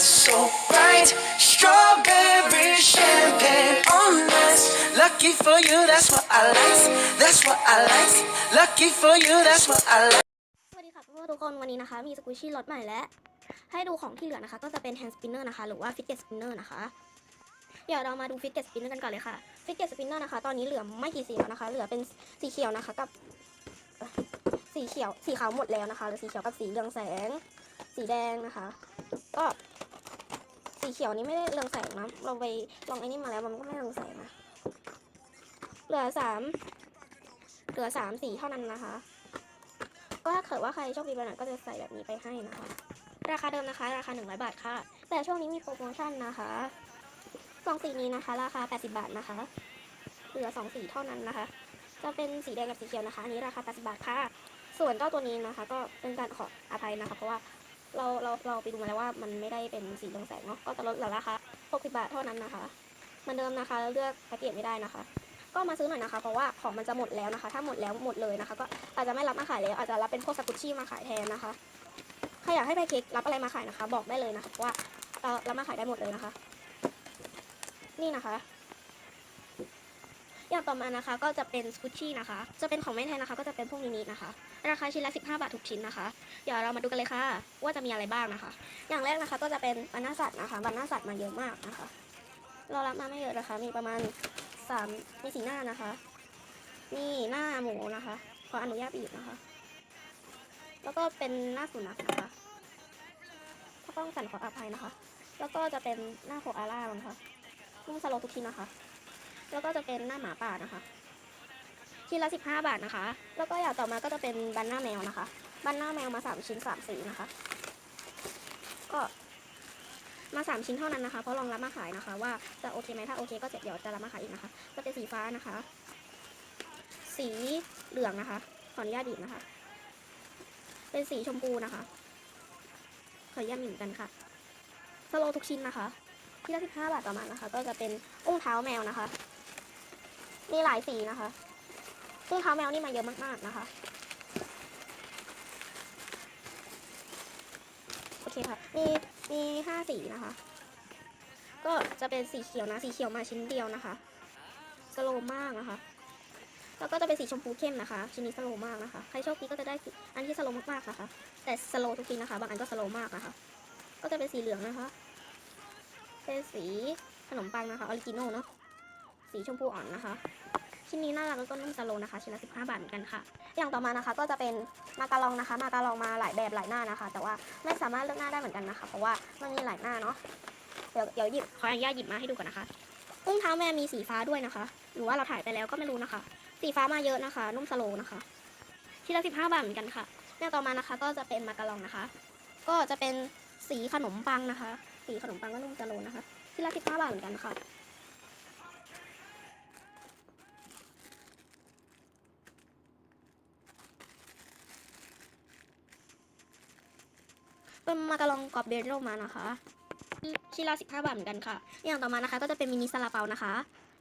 it's so bright. Strawberry champagne on us. Lucky for you, that's what I like. That's what I like. Lucky for you, that's what I like. สวัสดีค่ะเพื่อนๆทุกคนวันนี้นะคะ มีสกูชี่รถใหม่และให้ดูของที่เหลือนะคะ ก็จะเป็น hand spinner นะคะ หรือว่า fidget spinner นะคะ เดี๋ยวเรามาดู fidget spinner กันก่อนเลยค่ะ fidget spinner นะคะ ตอนนี้เหลือไม่กี่สีแล้วนะคะ เหลือเป็นสีเขียวนะคะกับสีเขียวสีขาวหมดแล้วนะคะเหลือสีเขียวกับสีเหลืองแสง สีแดงนะคะ ก็ เขียวนี้ไม่ได้เรืองแสงนะ เราไปลองไอ้นี่มาแล้วมันก็ไม่เรืองแสงนะ เหลือสามเหลือสามสีเท่านั้นนะคะ ก็ถ้าเกิดว่าใครโชคดีไปหน่อยก็จะใส่แบบนี้ไปให้นะคะ ราคาเดิมนะคะ ราคา100บาทค่ะ แต่ช่วงนี้มีโปรโมชั่นนะคะสองสีนี้นะคะ ราคา80บาทนะคะ เหลือ2สีเท่านั้นนะคะ จะเป็นสีแดงกับสีเขียวนะคะอันนี้ราคา80บาทค่ะ ส่วนเจ้าตัวนี้นะคะ ก็เป็นการขออภัยนะคะ เพราะว่า เราเราเราไปดูมาแล้วว่ามันไม่ได้เป็นสีเรืองแสงเนาะก็จะลดเหลือราคา60บาทเท่านั้นนะคะเหมือนเดิมนะคะแล้วเลือกแพ็กเกจไม่ได้นะคะ ก็มาซื้อหน่อยนะคะ เพราะว่าของมันจะหมดแล้วนะคะ ถ้าหมดแล้วหมดเลยนะคะ ก็อาจจะไม่รับมาขายแล้วอาจจะรับเป็นพวกสกุชชี่มาขายแทนนะคะใครอยากให้ไปเค้กรับอะไรมาขายนะคะ บอกได้เลยนะคะเพราะว่าเรารับมาขายได้หมดเลยนะคะ นี่นะคะ อย่างต่อมานะคะก็จะเป็นสกุชชี่นะคะ จะเป็นของไม่แทนนะคะ ก็จะเป็นพวกมินินะคะ ราคาชิ้นละ 15 บาททุกชิ้นนะคะ เดี๋ยวเรามาดูกันเลยค่ะ ว่าจะมีอะไรบ้างนะคะ อย่างแรกนะคะก็จะเป็นบรรณาสัตว์นะคะบรรณาสัตว์มาเยอะมากนะคะ เรารับมาไม่เยอะนะคะ มีประมาณสามมีสีหน้านะคะ นี่หน้าหมูนะคะขออนุญาตบีบนะคะ แล้วก็เป็นหน้าสุนัขนะคะถ้าต้องสั่นขออภัยนะคะ แล้วก็จะเป็นหน้าโคอาล่านะคะนุ่มสโลทุกชิ้นนะคะ แล้วก็จะเป็นหน้าหมาป่านะคะชิ้นละสิบห้าบาทนะคะ แล้วก็อย่างต่อมาก็จะเป็นบันหน้าแมวนะคะ บันหน้าแมวมาสามชิ้นสามสีนะคะ ก็มาสามชิ้นเท่านั้นนะคะ เพราะลองรับมาขายนะคะ ว่าจะโอเคไหมถ้าโอเคก็เดี๋ยวจะรับมาขายอีกนะคะ ก็เป็นสีฟ้านะคะ สีเหลืองนะคะ ขออนุญาตบีนะคะ เป็นสีชมพูนะคะ ขออนุญาตหมือนกันค่ะ สโลทุกชิ้นนะคะที่ละสิบห้าบาทประมานะคะ ก็จะเป็นอุ้งเท้าแมวนะคะ มีหลายสีนะคะอุ้งเท้าแมวนี่มาเยอะมากๆนะคะ โอเคค่ะ มีมีห้าสีนะคะ ก็จะเป็นสีเขียวนะ สีเขียวมาชิ้นเดียวนะคะ สโลว์มากนะคะ แล้วก็จะเป็นสีชมพูเข้มนะคะ ชิ้นนี้สโลว์มากนะคะ ใครโชคดีก็จะได้อันที่สโลว์มากๆนะคะ แต่สโลว์ทุกทีนะคะ บางอันก็สโลว์มากนะคะ ก็จะเป็นสีเหลืองนะคะ เป็นสีขนมปังนะคะ ออริจินอลเนาะ สีชมพูอ่อนนะคะ ชิ้นนี้น่ารักแล้วก็นุ่มสโลนะคะ ชิ้นละ15 บาทเหมือนกันค่ะ อย่างต่อมานะคะ ก็จะเป็นมาการองนะคะ มาการองมาหลายแบบหลายหน้านะคะ แต่ว่าไม่สามารถเลือกหน้าได้เหมือนกันนะคะ เพราะว่ามันมีหลายหน้าเนาะ เดี๋ยวเดี๋ยวหยิบขออนุญาตหยิบมาให้ดูก่อนนะคะอุ้งเท้าแม่มีสีฟ้าด้วยนะคะ หรือว่าเราถ่ายไปแล้วก็ไม่รู้นะคะ สีฟ้ามาเยอะนะคะ นุ่มสโลนะคะที่ละสิบห้าบาทเหมือนกันค่ะเนี่ยต่อมานะคะ ก็จะเป็นมาการองนะคะ ก็จะเป็นสีขนมปังนะคะ สีขนมปังก็นุ่มสโลนะคะที่ละสิบห้าบาทเหมือนกันค่ะ็มาการองกรอบเบรโรมานะคะชิ้นละสิบห้าบาทเหมือนกันค่ะ อย่างต่อมานะคะ ก็จะเป็นมินิซาลาเปานะคะ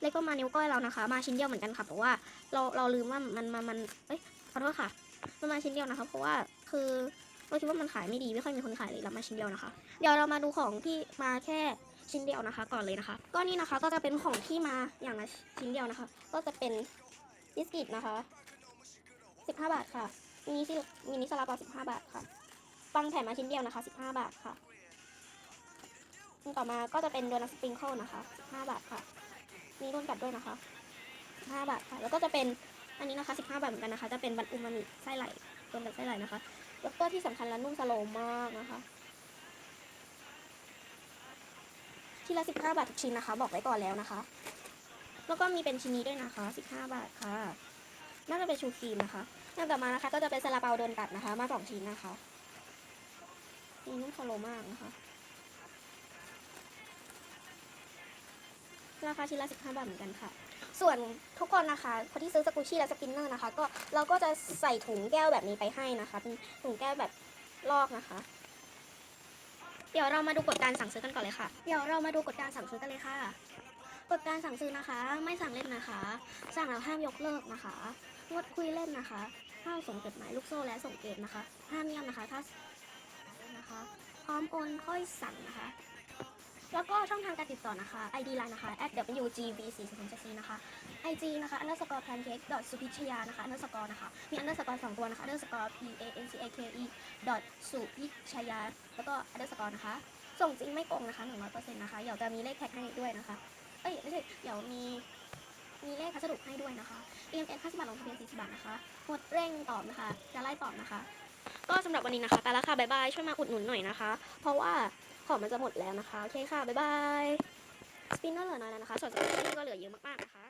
เลโก้มานิ้วก้อยเรานะคะ มาชิ้นเดียวเหมือนกันค่ะเพราะว่าเราเราลืมว่ามันมันมันเอ้ยขอโทษค่ะมันมาชิ้นเดียวนะคะ เพราะว่าคือเราคิดว่ามันขายไม่ดีไม่ค่อยมีคนขายเลยเรับมาชิ้นเดียวนะคะ เดี๋ยวเรามาดูของที่มาแค่ชิ้นเดียวนะคะ ก่อนเลยนะคะ ก็นี่นะคะก็จะเป็นของที่มาอย่างละชิ้นเดียวนะคะ ก็จะเป็นบิสกิตนะคะสิบห้าบาทค่ะมินิซิมินิซาลาเปาสิบห้าบาทค่ะ ปังแถมมาชิ้นเดียวนะคะสิบห้าบาทค่ะต่อมาก็จะเป็นโดนัทสปริงเกิลนะคะ 15 บาทค่ะ มีร่นกัดด้วยนะคะ5บาทค่ะ แล้วก็จะเป็นอันนี้นะคะ 15 บาทเหมือนกันนะคะ จะเป็นบันอูมามิไส้ไหลรวมกับไส้ไหลนะคะ แล้วก็ที่สำคัญแล้วนุ่มสโลว์มากนะคะ ที่ละ 15 บาททุกชิ้นนะคะ บอกไว้ก่อนแล้วนะคะ แล้วก็มีเป็นชิ้นนี้ด้วยนะคะ 15 บาทค่ะ น่าจะเป็นชูครีมนะคะอย่างต่อมานะคะ ก็จะเป็นซาลาเปาโดนกัดนะคะ มาสองชิ้นนะคะ นี่นุ่มสโลมากนะคะ ราคาชิ้นละ 15 บาทเหมือนกันค่ะ ส่วนทุกคนนะคะ คนที่ซื้อสกูชี่และสปินเนอร์นะคะ ก็เราก็จะใส่ถุงแก้วแบบนี้ไปให้นะคะ เป็นถุงแก้วแบบลอกนะคะ เดี๋ยวเรามาดูกฎการสั่งซื้อกันก่อนเลยค่ะ เดี๋ยวเรามาดูกฎการสั่งซื้อกันเลยค่ะกฎการสั่งซื้อนะคะ ไม่สั่งเล่นนะคะ สั่งแล้วห้ามยกเลิกนะคะงดคุยเล่นนะคะห้ามส่งจดหมายลูกโซ่และส่งเกมนะคะห้ามเงียบนะคะ ถ้า นะคะพร้อมโอนค่อยสั่งนะคะ แล้วก็ช่องทางการติดต่อนะคะ ID line นะคะ at wgb 4 0 7 4นะคะ IG นะคะ underscore pancake dot s u p i c h y a นะคะ underscore นะคะ มี underscore สองตัวนะคะ underscore p a n c a k e dot supichaya แล้วก็ underscore นะคะ ส่งจริงไม่โกงนะคะ 100%นะคะ เดี๋ยวจะมีเลขแท็กให้ด้วยนะคะ เอ้ยไม่ใช่เดี๋ยวมีมีเลขพัสดุให้ด้วยนะคะ EMS 50บาทลงทะเบียน40บาทนะคะหมดเร่งตอบนะคะ จะไล่ตอบนะคะ ก็สำหรับวันนี้นะคะไปแล้วค่ะบ๊ายบายช่วยมาอุดหนุนหน่อยนะคะ เพราะว่าของมันจะหมดแล้วนะคะ โอเคค่ะบ๊ายบายสปินเนอร์เหลือน้อยแล้วนะคะ ส่วนสปินเนอร์ก็เหลือเยอะมากๆนะคะ